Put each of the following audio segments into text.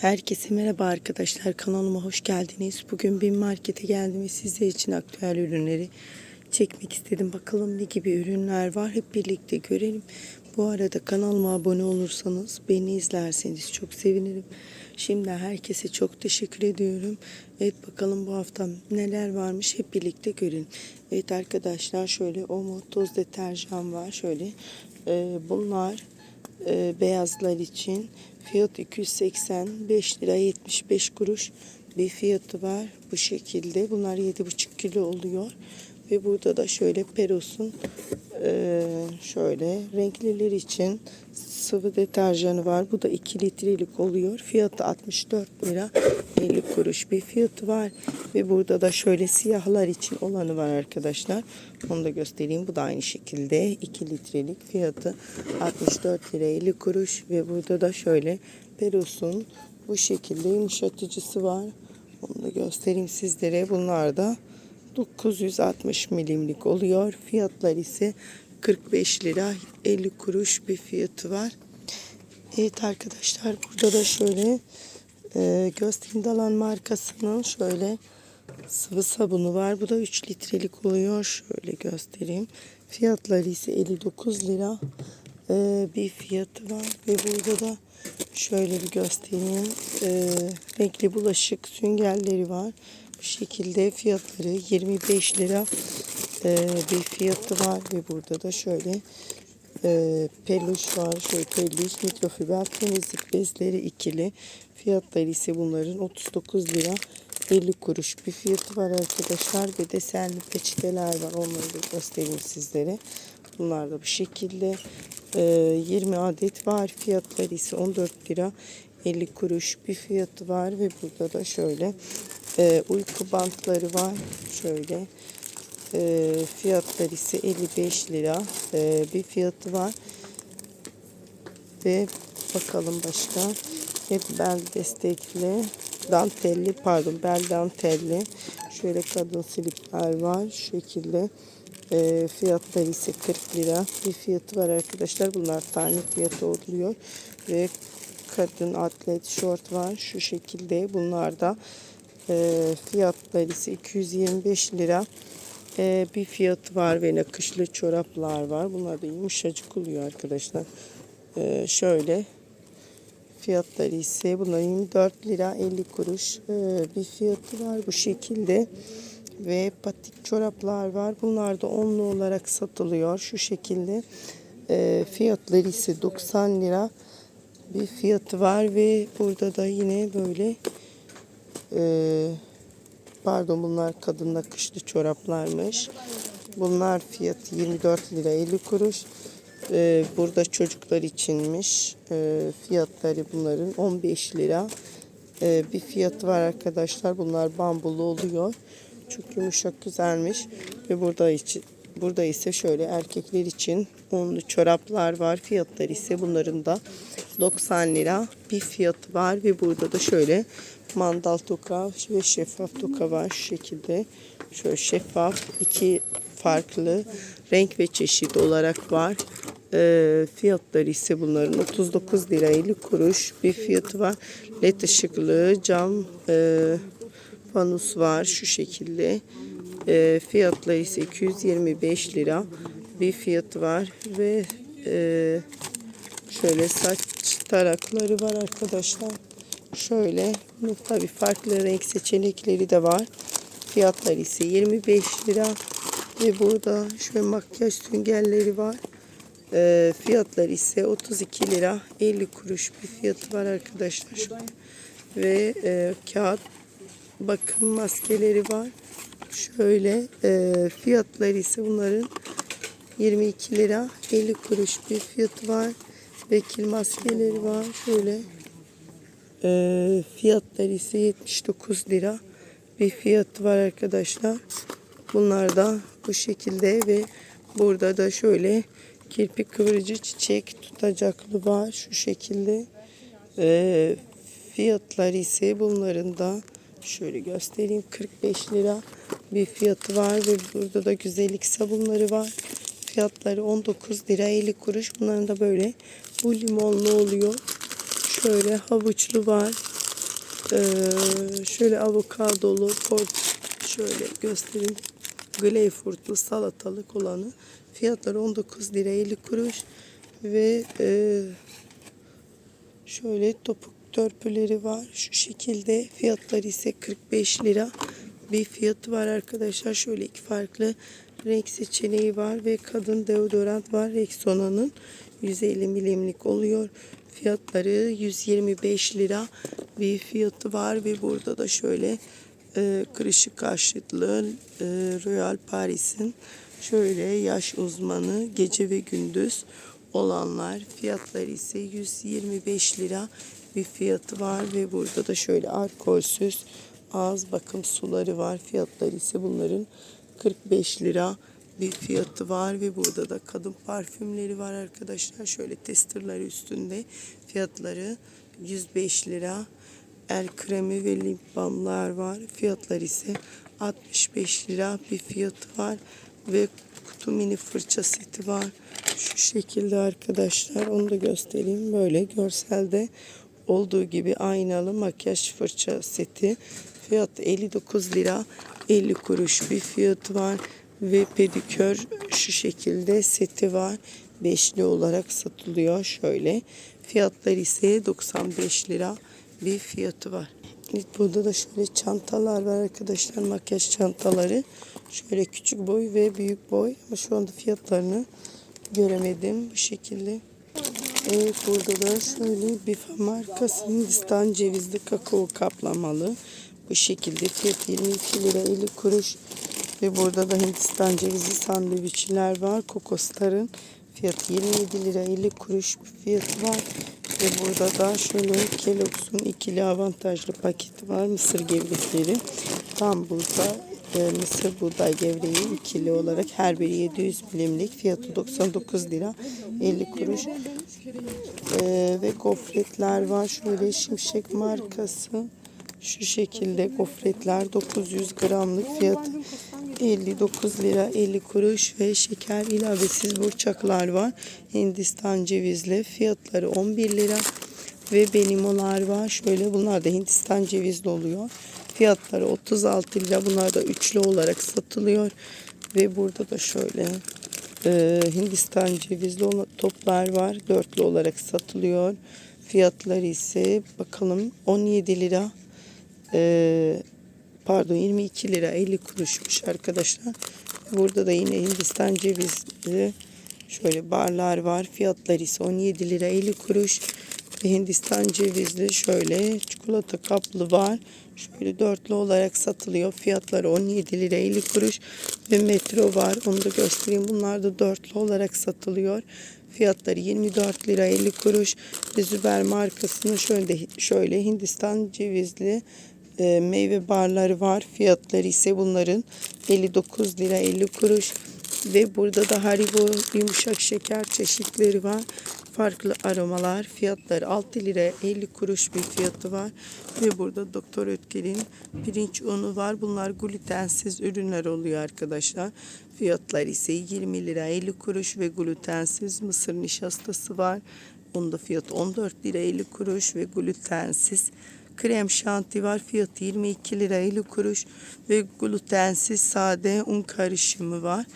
Herkese merhaba arkadaşlar kanalıma hoş geldiniz. Bugün bir markete geldim ve sizler için aktüel ürünleri çekmek istedim. Bakalım ne gibi ürünler var hep birlikte görelim. Bu arada kanalıma abone olursanız beni izlerseniz çok sevinirim. Şimdi herkese çok teşekkür ediyorum. Evet bakalım bu hafta neler varmış hep birlikte görelim. Evet arkadaşlar şöyle Omo toz deterjan var. Şöyle e, bunlar e, beyazlar için fiyat 285 lira 75 kuruş bir fiyatı var bu şekilde. Bunlar 7,5 kilo oluyor. Ve burada da şöyle Peros'un e, şöyle renkliler için sıvı deterjanı var. Bu da 2 litrelik oluyor. Fiyatı 64 lira 50 kuruş bir fiyatı var. Ve burada da şöyle siyahlar için olanı var arkadaşlar. Onu da göstereyim. Bu da aynı şekilde 2 litrelik fiyatı 64 lira 50 kuruş. Ve burada da şöyle Peros'un bu şekilde yumuşatıcısı var. Onu da göstereyim sizlere. Bunlar da 960 milimlik oluyor. Fiyatlar ise 45 lira 50 kuruş bir fiyatı var Evet arkadaşlar burada da şöyle e, Göztindalan markasının şöyle sıvı sabunu var. Bu da 3 litrelik oluyor. Şöyle göstereyim. Fiyatları ise 59 lira e, bir fiyatı var. Ve burada da şöyle bir göstereyim. E, renkli bulaşık süngerleri var. Bu şekilde fiyatları 25 lira e, bir fiyatı var. Ve burada da şöyle e, peluş var. Şöyle peluş, mikrofiber temizlik bezleri ikili. Fiyatları ise bunların 39 lira 50 kuruş bir fiyatı var arkadaşlar. Ve desenli peçeteler var. Onları da göstereyim sizlere. Bunlar da bu şekilde e, 20 adet var. Fiyatları ise 14 lira 50 kuruş bir fiyatı var. Ve burada da şöyle e, uyku bantları var. Şöyle e, fiyatları ise 55 lira e, bir fiyatı var. Ve bakalım başka. Hep bel destekli dantelli pardon bel dantelli. Şöyle kadın slipler var şu şekilde. E, fiyatları ise 40 lira. Bir fiyatı var arkadaşlar. Bunlar tane fiyatı oluyor. Ve kadın atlet şort var şu şekilde. Bunlar da e, fiyatları ise 225 lira e, bir fiyatı var ve nakışlı çoraplar var bunlar da yumuşacık oluyor arkadaşlar e, şöyle Fiyatları ise bunların 24 lira 50 kuruş ee, bir fiyatı var bu şekilde. Ve patik çoraplar var. Bunlar da onlu olarak satılıyor şu şekilde. Ee, fiyatları ise 90 lira bir fiyatı var ve burada da yine böyle e, pardon bunlar kadın nakışlı çoraplarmış. Bunlar fiyatı 24 lira 50 kuruş. Ee, burada çocuklar içinmiş. Ee, fiyatları bunların 15 lira. Ee, bir fiyatı var arkadaşlar. Bunlar bambulu oluyor. Çok yumuşak güzelmiş. Ve burada için burada ise şöyle erkekler için onlu çoraplar var. Fiyatları ise bunların da 90 lira bir fiyatı var ve burada da şöyle mandal toka ve şeffaf toka var şu şekilde. Şöyle şeffaf iki farklı renk ve çeşit olarak var. E, fiyatları ise bunların 39 lira 50 kuruş bir fiyatı var. LED ışıklı cam e, fanus var şu şekilde. E, fiyatları ise 225 lira bir fiyatı var ve e, şöyle saç tarakları var arkadaşlar. Şöyle tabi farklı renk seçenekleri de var. Fiyatları ise 25 lira ve burada şöyle makyaj süngerleri var. E, fiyatlar ise 32 lira 50 kuruş bir fiyatı var arkadaşlar. Ve e, kağıt bakım maskeleri var. Şöyle e, fiyatları ise bunların 22 lira 50 kuruş bir fiyatı var. Vekil maskeleri var. Şöyle e, fiyatları ise 79 lira bir fiyatı var arkadaşlar. Bunlar da bu şekilde ve burada da şöyle kirpik kıvırıcı çiçek tutacaklı var şu şekilde. E, fiyatları ise bunların da şöyle göstereyim 45 lira bir fiyatı var ve burada da güzellik sabunları var. Fiyatları 19 lira 50 kuruş. Bunların da böyle bu limonlu oluyor. Şöyle havuçlu var. Ee, şöyle avokadolu port şöyle göstereyim. Greyfurtlu salatalık olanı. Fiyatları 19 lira 50 kuruş ve e, şöyle topuk törpüleri var. Şu şekilde fiyatları ise 45 lira bir fiyatı var arkadaşlar. Şöyle iki farklı renk seçeneği var ve kadın deodorant var. Rexona'nın 150 milimlik oluyor. Fiyatları 125 lira bir fiyatı var ve burada da şöyle e, kırışık kaşıklı e, Royal Paris'in şöyle yaş uzmanı gece ve gündüz olanlar fiyatları ise 125 lira bir fiyatı var ve burada da şöyle alkolsüz ağız bakım suları var fiyatları ise bunların 45 lira bir fiyatı var ve burada da kadın parfümleri var arkadaşlar. Şöyle testerler üstünde fiyatları 105 lira. El kremi ve lip balmlar var. Fiyatları ise 65 lira bir fiyatı var. Ve kutu mini fırça seti var. Şu şekilde arkadaşlar onu da göstereyim. Böyle görselde olduğu gibi aynalı makyaj fırça seti. Fiyat 59 lira 50 kuruş bir fiyatı var ve pedikür şu şekilde seti var. Beşli olarak satılıyor. Şöyle fiyatları ise 95 lira bir fiyatı var. Evet, burada da şöyle çantalar var arkadaşlar. Makyaj çantaları. Şöyle küçük boy ve büyük boy. Ama şu anda fiyatlarını göremedim bu şekilde. Evet burada da şöyle Bifa markası. Hindistan cevizli kakao kaplamalı. Bu şekilde fiyat 22 lira 50 kuruş. Ve burada da Hindistan cevizli sandviçler var. Kokosların fiyatı 27 lira 50 kuruş bir fiyatı var. Ve burada da şöyle Kellogg's'un ikili avantajlı paketi var. Mısır gevrekleri. Tam burada e, mısır buğday gevreği ikili olarak her biri 700 milimlik fiyatı 99 lira 50 kuruş Ee, ve gofretler var şöyle şimşek markası şu şekilde gofretler 900 gramlık fiyatı 59 lira 50 kuruş ve şeker ilavesiz burçaklar var Hindistan cevizli fiyatları 11 lira ve benimolar var şöyle bunlar da Hindistan cevizli oluyor Fiyatları 36 lira. Bunlar da üçlü olarak satılıyor. Ve burada da şöyle e, Hindistan cevizli toplar var. Dörtlü olarak satılıyor. Fiyatları ise bakalım 17 lira. E, pardon 22 lira 50 kuruşmuş arkadaşlar. Burada da yine Hindistan cevizli şöyle barlar var. Fiyatları ise 17 lira 50 kuruş. Ve Hindistan cevizli şöyle çikolata kaplı var. Şöyle dörtlü olarak satılıyor. Fiyatları 17 lira 50 kuruş. Ve metro var. Onu da göstereyim. Bunlar da dörtlü olarak satılıyor. Fiyatları 24 lira 50 kuruş. Ve Züber markasının şöyle, şöyle Hindistan cevizli e, meyve barları var. Fiyatları ise bunların 59 lira 50 kuruş. Ve burada da Haribo yumuşak şeker çeşitleri var. Farklı aromalar. Fiyatları 6 lira 50 kuruş bir fiyatı var. Ve burada Doktor Ötker'in pirinç unu var. Bunlar glutensiz ürünler oluyor arkadaşlar. Fiyatları ise 20 lira 50 kuruş ve glutensiz mısır nişastası var. Onun da fiyatı 14 lira 50 kuruş ve glutensiz krem şanti var. Fiyatı 22 lira 50 kuruş ve glutensiz sade un karışımı var.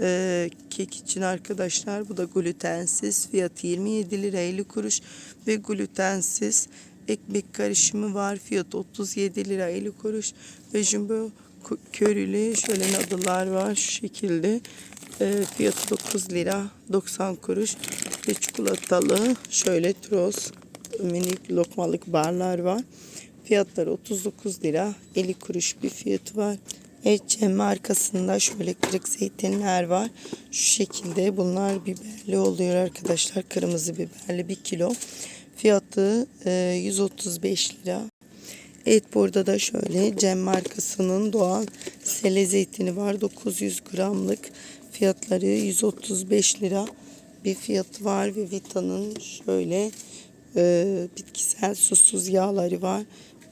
Ee, kek için arkadaşlar bu da glutensiz. Fiyatı 27 lira 50 kuruş ve glutensiz ekmek karışımı var. Fiyatı 37 lira 50 kuruş ve jumbo körülü şöyle nadılar var şu şekilde. Ee, fiyatı 9 lira 90 kuruş ve çikolatalı şöyle troz minik lokmalık barlar var. Fiyatları 39 lira 50 kuruş bir fiyatı var. Ece markasında şöyle kırık zeytinler var. Şu şekilde bunlar biberli oluyor arkadaşlar. Kırmızı biberli 1 kilo. Fiyatı e, 135 lira. Evet burada da şöyle Cem markasının doğal sele zeytini var. 900 gramlık. Fiyatları 135 lira bir fiyatı var ve Vita'nın şöyle e, bitkisel susuz yağları var.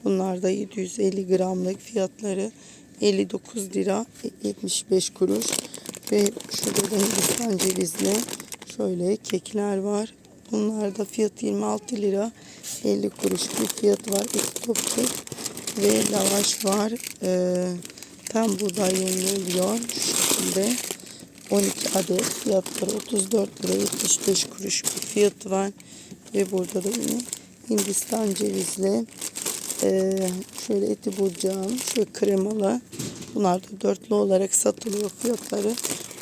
Bunlar da 750 gramlık fiyatları 59 lira 75 kuruş ve şurada da Hindistan cevizli şöyle kekler var. Bunlarda fiyat 26 lira 50 kuruş bir fiyat var. İstopçu ve lavaş var. Ee, tam buğday yeniliyor. Şu şekilde 12 adet fiyatları 34 lira 75 kuruş bir fiyatı var. Ve burada da yine Hindistan cevizli ee, şöyle eti burcağım, şöyle kremalı. Bunlar da dörtlü olarak satılıyor. Fiyatları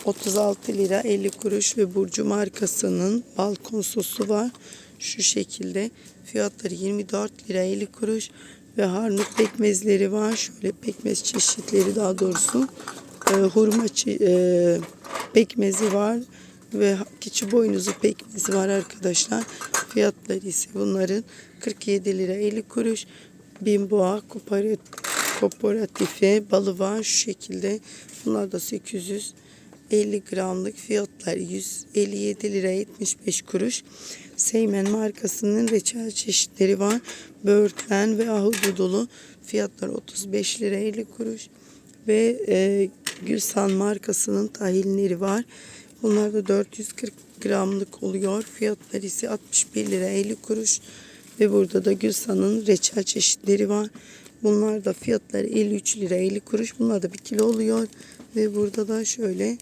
36 lira 50 kuruş ve Burcu markasının balkon sosu var. Şu şekilde fiyatları 24 lira 50 kuruş ve harnut pekmezleri var. Şöyle pekmez çeşitleri daha doğrusu e, hurma e, pekmezi var ve keçi boynuzu pekmezi var arkadaşlar. Fiyatları ise bunların 47 lira 50 kuruş. Bimboğa kooperatif kooperatife balı var şu şekilde. Bunlar da 850 gramlık fiyatlar 157 lira 75 kuruş. Seymen markasının reçel çeşitleri var. Böğürtlen ve ahududulu fiyatlar 35 lira 50 kuruş. Ve e, Gülsan markasının tahinleri var. Bunlar da 440 gramlık oluyor. Fiyatları ise 61 lira 50 kuruş. Ve burada da Gülsan'ın reçel çeşitleri var. Bunlar da fiyatları 53 lira 50 kuruş. Bunlar da bir kilo oluyor. Ve burada da şöyle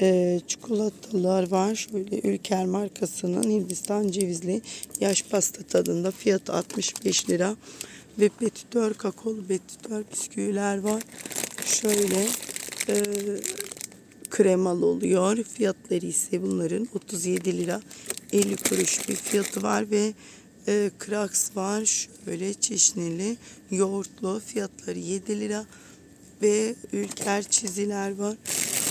e, çikolatalar var. Şöyle Ülker markasının Hindistan cevizli yaş pasta tadında fiyatı 65 lira. Ve petitör kakaolu petitör bisküviler var. Şöyle e, kremalı oluyor. Fiyatları ise bunların 37 lira 50 kuruş bir fiyatı var ve e, kraks var. Şöyle çeşnili yoğurtlu fiyatları 7 lira ve ülker çiziler var.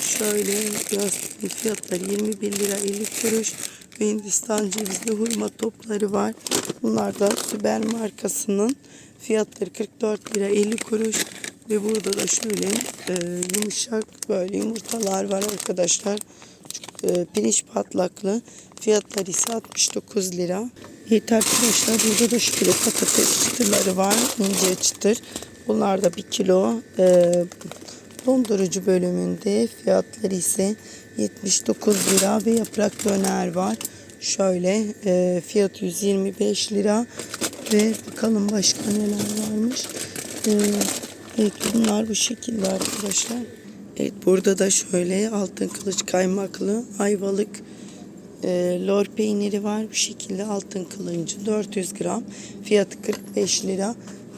Şöyle göstereyim fiyatları 21 lira 50 kuruş ve Hindistan cevizli hurma topları var. Bunlar da Süber markasının fiyatları 44 lira 50 kuruş ve burada da şöyle e, yumuşak böyle yumurtalar var arkadaşlar. E, pirinç patlaklı. Fiyatları ise 69 lira. Evet arkadaşlar burada da şöyle patates çıtırları var. ince çıtır. Bunlar da 1 kilo. E, dondurucu bölümünde fiyatları ise 79 lira ve yaprak döner var. Şöyle e, fiyat 125 lira ve bakalım başka neler varmış. E, evet bunlar bu şekilde arkadaşlar. Evet burada da şöyle altın kılıç kaymaklı ayvalık e, lor peyniri var. Bu şekilde altın kılıncı 400 gram. Fiyatı 45 lira.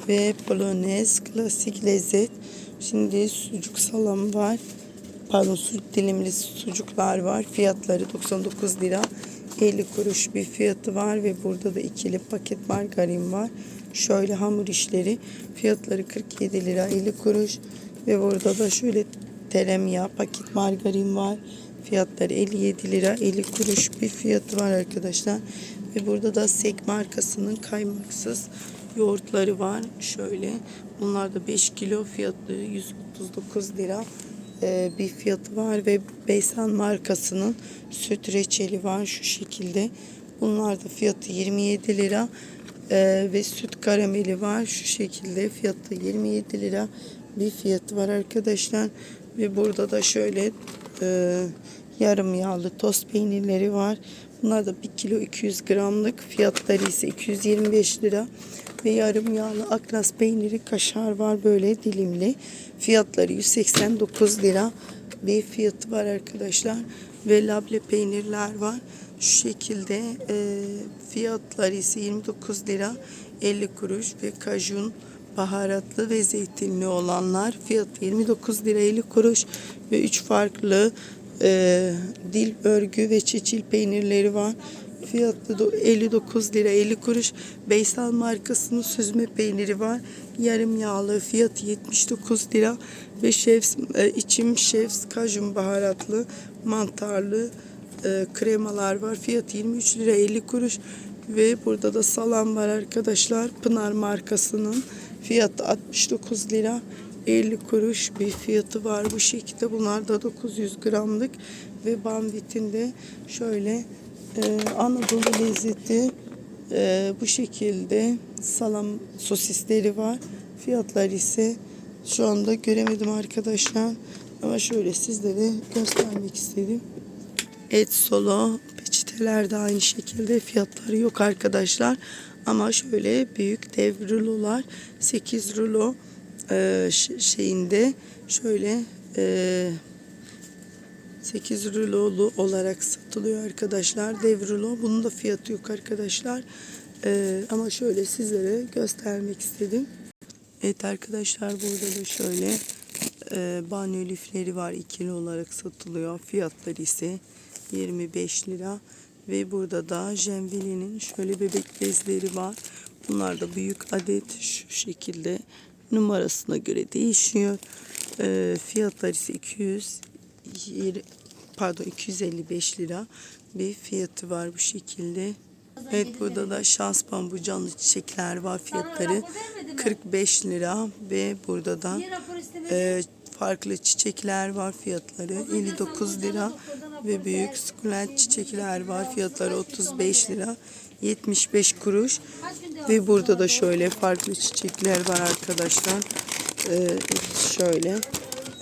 Ve polonez klasik lezzet. Şimdi sucuk salam var. Pardon sucuk dilimli sucuklar var. Fiyatları 99 lira. 50 kuruş bir fiyatı var ve burada da ikili paket margarin var. Şöyle hamur işleri fiyatları 47 lira 50 kuruş ve burada da şöyle tereyağı paket margarin var. Fiyatları 57 lira 50 kuruş bir fiyatı var arkadaşlar. Ve burada da Sek markasının kaymaksız yoğurtları var. Şöyle bunlar da 5 kilo fiyatı 139 lira e, bir fiyatı var ve Beysan markasının süt reçeli var şu şekilde. Bunlar da fiyatı 27 lira e, ve süt karameli var şu şekilde fiyatı 27 lira bir fiyatı var arkadaşlar ve burada da şöyle e, yarım yağlı toz peynirleri var. Bunlar da 1 kilo 200 gramlık fiyatları ise 225 lira ve yarım yağlı akras peyniri kaşar var böyle dilimli. Fiyatları 189 lira bir fiyatı var arkadaşlar ve labne peynirler var. Şu şekilde e, fiyatları ise 29 lira 50 kuruş ve kajun baharatlı ve zeytinli olanlar fiyatı 29 lira 50 kuruş ve 3 farklı e, dil örgü ve çeçil peynirleri var. Fiyatı da 59 lira 50 kuruş. Beysal markasının süzme peyniri var. Yarım yağlı fiyatı 79 lira ve şefs, e, içim şefs kajun baharatlı mantarlı e, kremalar var. Fiyatı 23 lira 50 kuruş ve burada da salam var arkadaşlar. Pınar markasının fiyatı 69 lira 50 kuruş bir fiyatı var bu şekilde. Bunlar da 900 gramlık ve banditinde şöyle e, Anadolu lezzeti e, bu şekilde salam sosisleri var. Fiyatlar ise şu anda göremedim arkadaşlar. Ama şöyle sizlere göstermek istedim. Et solo peçete Fidelerde aynı şekilde fiyatları yok arkadaşlar. Ama şöyle büyük dev rulolar 8 rulo e, şeyinde şöyle e, 8 rulolu olarak satılıyor arkadaşlar. Dev rulo. Bunun da fiyatı yok arkadaşlar. E, ama şöyle sizlere göstermek istedim. Evet arkadaşlar burada da şöyle e, banyo lifleri var. ikili olarak satılıyor. Fiyatları ise 25 lira. Ve burada da Jenville'nin şöyle bebek bezleri var. Bunlar da büyük adet şu şekilde numarasına göre değişiyor. E, fiyatları ise 200 yeri- pardon 255 lira bir fiyatı var bu şekilde. Evet burada da şans bambu canlı çiçekler var fiyatları 45 lira ve burada da e, farklı çiçekler var fiyatları 59 lira ve büyük sukulent çiçekler var. Fiyatları 35 lira 75 kuruş. Ve burada da şöyle farklı çiçekler var arkadaşlar. E, şöyle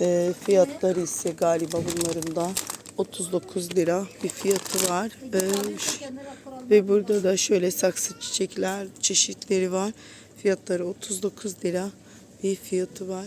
e, fiyatları ise galiba bunların da 39 lira bir fiyatı var. E, ş- ve burada da şöyle saksı çiçekler çeşitleri var. Fiyatları 39 lira bir fiyatı var